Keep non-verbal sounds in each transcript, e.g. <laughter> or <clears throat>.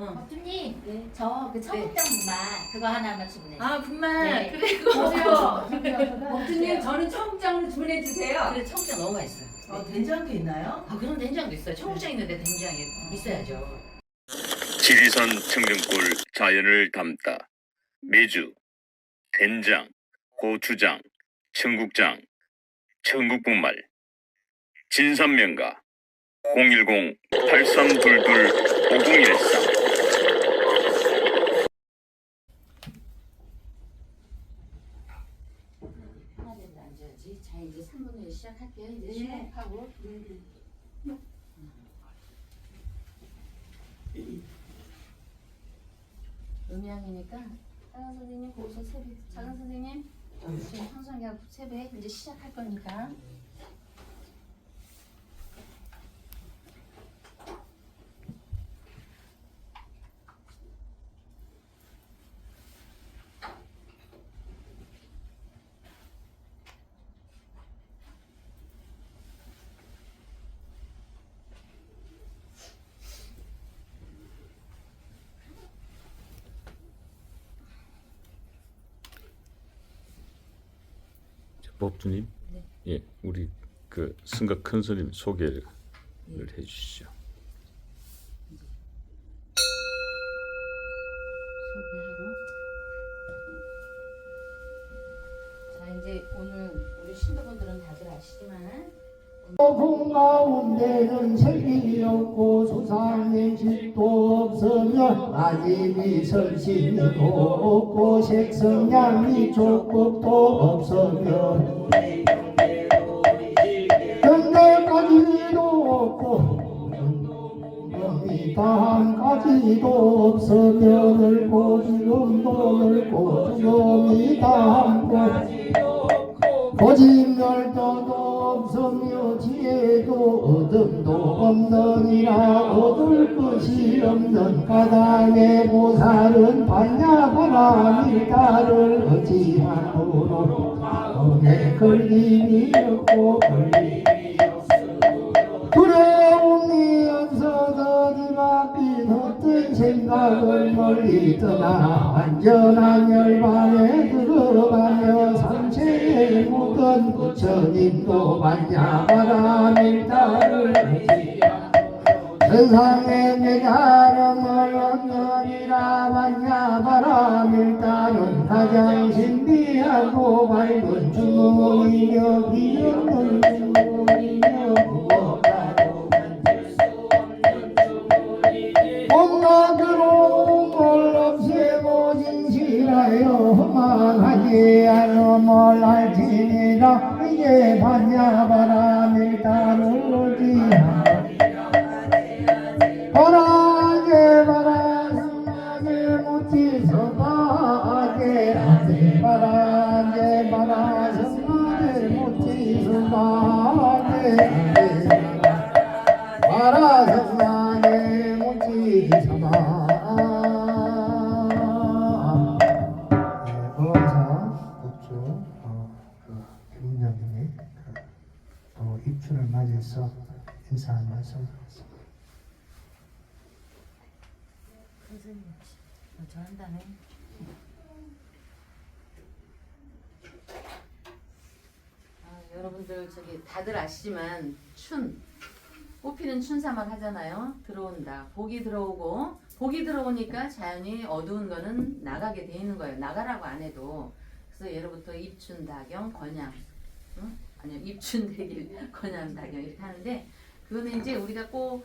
응. 법주님 네. 저그 청국장 분말 그거 하나만 주문해. 아 분말 네. 그리고 보세요. 법주님 저는 청국장으로 주문해 주세요. 그래 청국장 너무 맛있어. 어, 된장도 있나요? 아 그럼 된장도 있어요. 청국장 있는데 된장이 있어야죠. 지리산 청정골 자연을 담다 매주 된장, 고추장, 청국장, 청국분말 진산면가 010-8322-5013 하나 정도 앉아야지. 자 이제 3분 후에 시작할게요. 이제 네. 시작하고. 음향이니까 작은 선생님 거기서 세배. 작은 선생님 지금 황성이하고 세배 이제 시작할 거니까 법주님, 네. 예, 우리 그 승각 큰 스님 소개를 해주시죠. 공 가운데는 색이 없고 수상의 질도 없으며 아집이 설신도 없고 색성량이 조금도 없으며 경대까지도 없고 영이 다함까지도 없으며 넓고 지금도 넓고 주름이 다함고 거짓말도 없느니라 얻을 것이 없는 까닭의 보살은 반야바람이 나를 어찌함으로 마음에 걸림이 없고 걸림이 없으므로 두려움이 없어서 뒤바뀐 어떤 생각을 멀리 떠나 안전한 열반에 들어가며 상체에 묻은 부처님도 반야바람일 따를 세상에 내 자랑을 얻느니라. 반야바람일 따는 가장 신비하고 밝은 주문이며 비없 국주 그 김정님이 또 입춘을 맞이해서 말씀 하겠습니다. 선생님. 저 한다네 아, 여러분들 저기 다들 아시지만 춘 꽃피는 춘삼을 하잖아요. 들어온다. 복이 들어오고 복이 들어오니까 자연히 어두운 거는 나가게 돼 있는 거예요. 나가라고 안 해도. 그래서 예로부터 입춘 다경 건양 응? 아니요 입춘 대길 <laughs> 건양 다경 이렇게 하는데 그거는 이제 우리가 꼭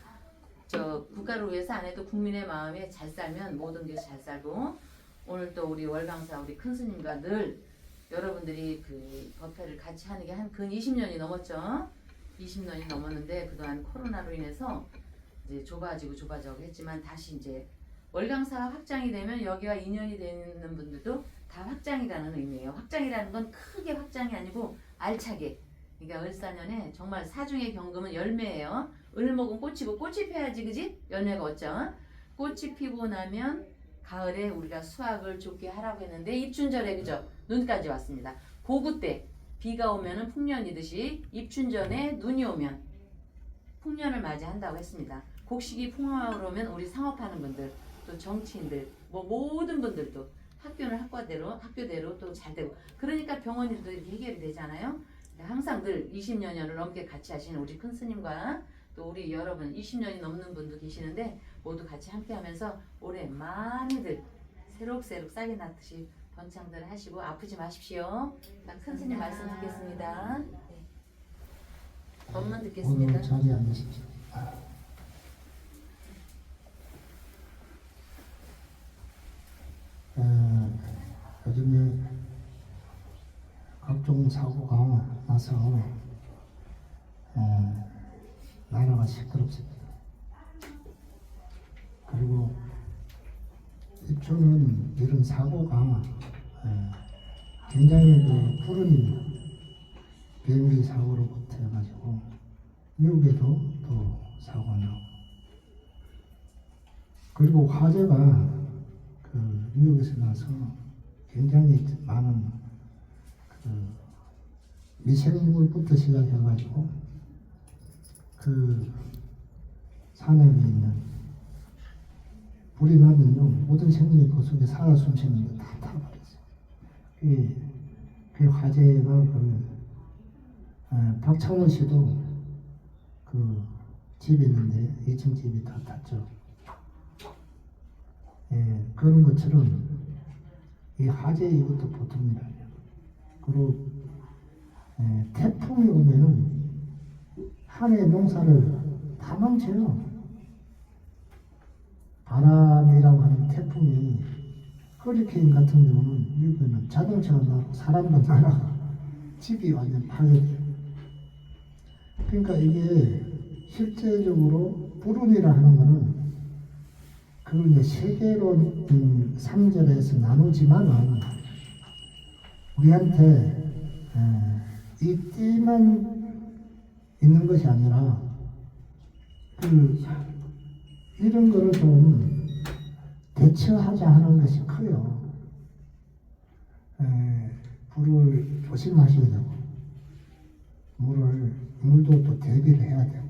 저 국가를 위해서 안 해도 국민의 마음에 잘 살면 모든 게 잘 살고 오늘 또 우리 월강사 우리 큰 스님과 늘 여러분들이 그 법회를 같이 하는 게 한 근 20년이 넘었죠. 20년이 넘었는데 그동안 코로나로 인해서 이제 좁아지고 좁아지고 했지만 다시 이제 월강사가 확장이 되면 여기와 인연이 되는 분들도 다 확장이라는 의미예요. 확장이라는 건 크게 확장이 아니고 알차게. 그러니까 을사년에 정말 사중의 경금은 열매예요. 을목은 꽃이고 꽃이 피어야지 그지? 열매가 어쩌? 꽃이 피고 나면 가을에 우리가 수확을 좋게 하라고 했는데 입춘절에 그죠? 눈까지 왔습니다. 고구 때 비가 오면은 풍년이듯이 입춘전에 눈이 오면 풍년을 맞이한다고 했습니다. 곡식이 풍년으로 오면 우리 상업하는 분들 또 정치인들 뭐 모든 분들도 학교는 학과대로 학교대로 또 잘 되고 그러니까 병원 일도 이렇게 해결이 되잖아요. 항상 늘 20년여를 넘게 같이 하시는 우리 큰 스님과 또 우리 여러분 20년이 넘는 분도 계시는데 모두 같이 함께 하면서 올해 많이들 새록새록 싹이 났듯이 번창들 하시고 아프지 마십시오. 자, 큰 스님 말씀 듣겠습니다. 네. 법문 듣겠습니다. 오늘 자리에 앉으십시오. 에, 요즘에 각종 사고가 나서 에, 나라가 시끄럽습니다. 그리고 입초는 이런 사고가 에, 굉장히 그 푸른 비행기 사고로부터 해가지고 미국에도 또 사고가 나고 그리고 화재가 그 미국에서 나서 굉장히 많은 그 미생물부터 시작해가지고 그 산에 있는 불이 나면요 모든 생명이 그 속에 살아 숨쉬는 게다 타버렸어요. 그, 그 화재가 그 에, 박창원 씨도 그 집이 있는데 2층 집이 다 탔죠. 예, 그런 것처럼 이 화재 이것도 보통이 아니에요. 그리고 에, 태풍이 오면은 한해 농사를 다 망쳐요. 바람이라고 하는 태풍이 허리케인 같은 경우는 미국에는 자동차가 나고 사람도 날아가 집이 완전 파괴돼요. 그러니까 이게 실제적으로 불운이라 하는 거는 그걸 이제 세계로 음, 상절해서 나누지만은 우리한테 에, 이 띠만 있는 것이 아니라 그 이런 거를 좀 대처하자 하는 것이 커요. 에, 불을 조심하셔야 되고 물을 물도 또 대비를 해야 되고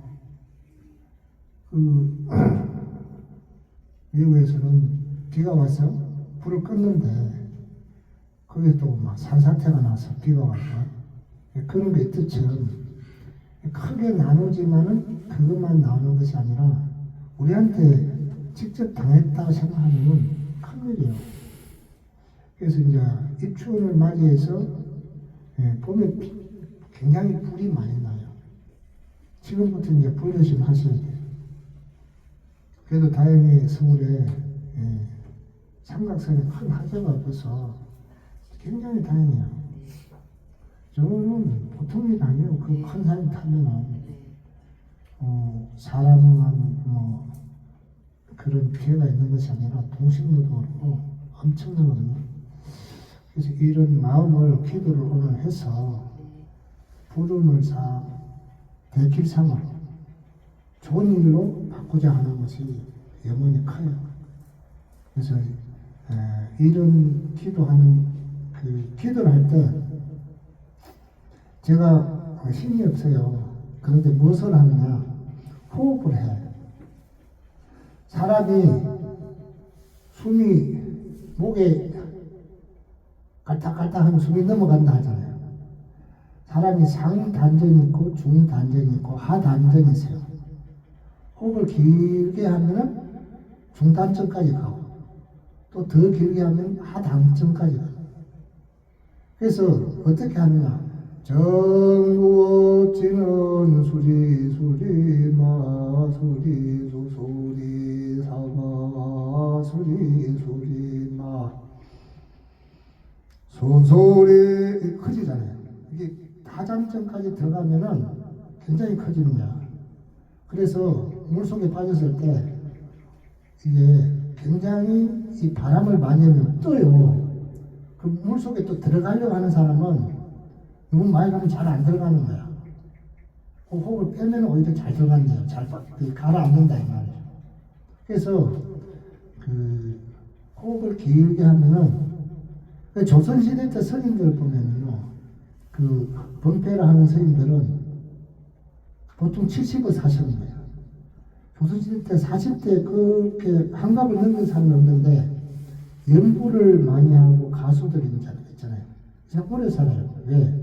그 <clears throat> 미국에서는 비가 와서 불을 껐는데 거기에 또막 산사태가 나서 비가 와서 그런 게 뜻처럼 크게 나누지만은 그것만 나오는 것이 아니라 우리한테 직접 당했다고 생각하면 큰일이에요. 그래서 이제 입추원을 맞이해서 예, 봄에 비- 굉장히 불이 많이 나요. 지금부터 이제 불 조심 하셔야 돼요. 그래도 다행히 서울에 예, 삼각산에 큰 화재가 없어서 굉장히 다행이에요. 저는 보통 일 아니에요. 그큰산 타면은 어, 사람만 뭐 그런 피해가 있는 것이 아니라 동식물도 그렇고 엄청나거든요. 그래서 이런 마음을 기도를 오늘 해서 불운을 사 대길상으로 좋은 일로 바꾸자 하는 것이 염원이 커요. 그래서 에, 이런 기도하는 그 기도를 할때 제가 힘이 없어요. 그런데 무엇을 하느냐? 호흡을 해. 사람이 숨이 목에 깔딱깔딱하면 숨이 넘어간다 하잖아요. 사람이 상단전이 있고 중 단전이 있고 하 단전이 있어요. 호흡을 길게 하면 중단전까지 가고 또 더 길게 하면 하단전까지 가고 그래서 어떻게 하느냐 정구업지는 수리 수리 마 수리 수 수리 사마 수리 수리 마 소소리 커지잖아요. 이게 다장점까지 들어가면은 굉장히 거야. 그래서 물속에 빠졌을 때 이게 굉장히 이 바람을 많이 하면 떠요. 그 물속에 또 들어가려고 하는 사람은 너무 많이 가면 잘 안 들어가는 거야. 그 호흡을 빼면 오히려 잘 들어간대요. 잘 빠- 그 가라앉는다 이 말이에요. 그래서 그 호흡을 길게 하면은 그 조선시대 때 스님들 보면은요, 그 범패를 하는 스님들은 보통 70을 사시는 거예요. 조선시대 때 40대 그렇게 한갑을 넘는 사람이 없는데 연구를 많이 하고 가수들이 있잖아요. 그냥 오래 살아요. 왜?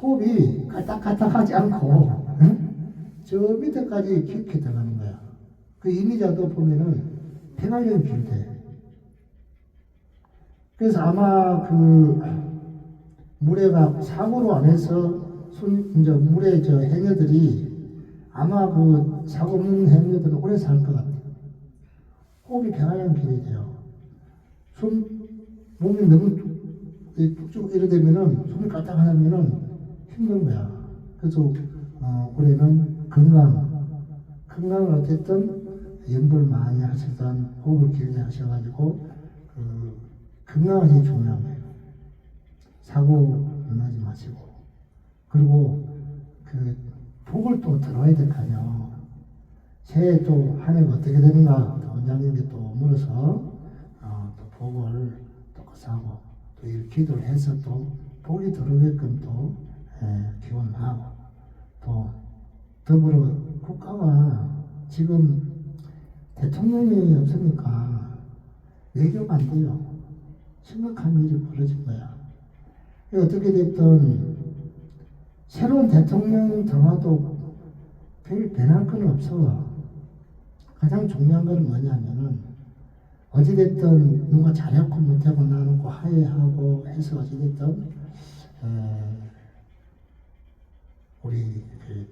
호흡이 까딱까딱하지 않고 응? 저 밑에까지 깊게 들어가는 거야. 그 이미자도 보면은 폐관령이 비롯해. 그래서 아마 그 물에가 사고로 안 해서 순 이제 물의 저 해녀들이 아마 그 사고 없는 해녀들은 오래 살 것 같아요. 호흡이 폐관령 비롯해요. 숨 몸이 너무 뚝뚝 이래 되면은 숨이 까딱하면은 힘든 거야. 그래서 어, 올해는 건강, 건강을 어쨌든 연구를 많이 하시던 호흡을 길게 하셔가지고 그 건강이 중요한 거예요. 사고 나지 마시고 그리고 그 복을 또 들어야 될 거 아니에요. 새해 또 한 해가 어떻게 되는가 또 원장님께 또 물어서 어, 또 복을 또 사고 또이 기도를 해서 또 복이 들어오게끔 또 예, 기원하고 또 더불어 국가가 지금 대통령이 없으니까 외교가 안 돼요. 심각한 일이 벌어진 거야. 어떻게 됐든 새로운 대통령 들어와도 별 변할 건 없어. 가장 중요한 건 뭐냐면은 어찌됐든 누가 잘했고 못하고 나는 고 하해하고 해서 어찌됐든 에,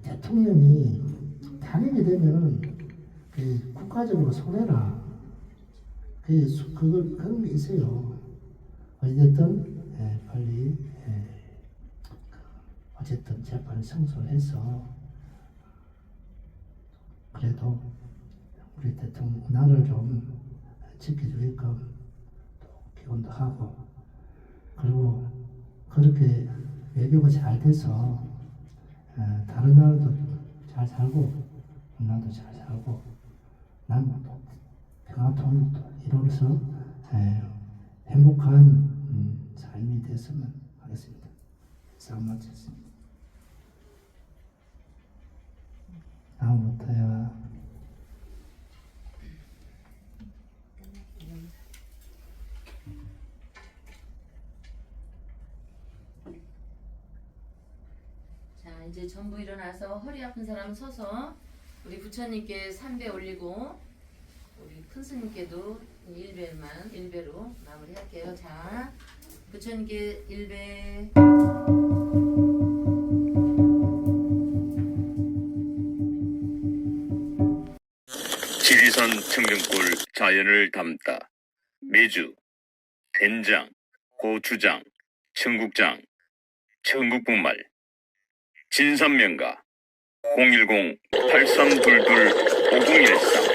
대통령이 탄핵이 되면은 그 국가적으로 손해라. 그 수- 그거 그런 게 있어요. 어찌됐든 에, 빨리 에, 어쨌든 재판을 성소해서 그래도 우리 대통령 나를 좀 지켜주게끔 또 기원도 하고 그리고 그렇게 외교가 잘 돼서 에, 다른 나라도 잘 살고 나도 잘 살고 남도 평화 통일도 이루어서 에, 행복한 음, 삶이 됐으면 하겠습니다. 싸움 마쳤습니다. 다음부터야 자, 이제 전부 일어나서 허리 아픈 사람 서서 우리 부처님께 삼배 올리고 우리 큰 스님께도 일배만 일배로 마무리할게요. 자, 부처님께 일배. 지리산 청정골 자연을 담다. 매주 된장, 고추장, 청국장, 청국분말, 진산명가. 010-8322-5013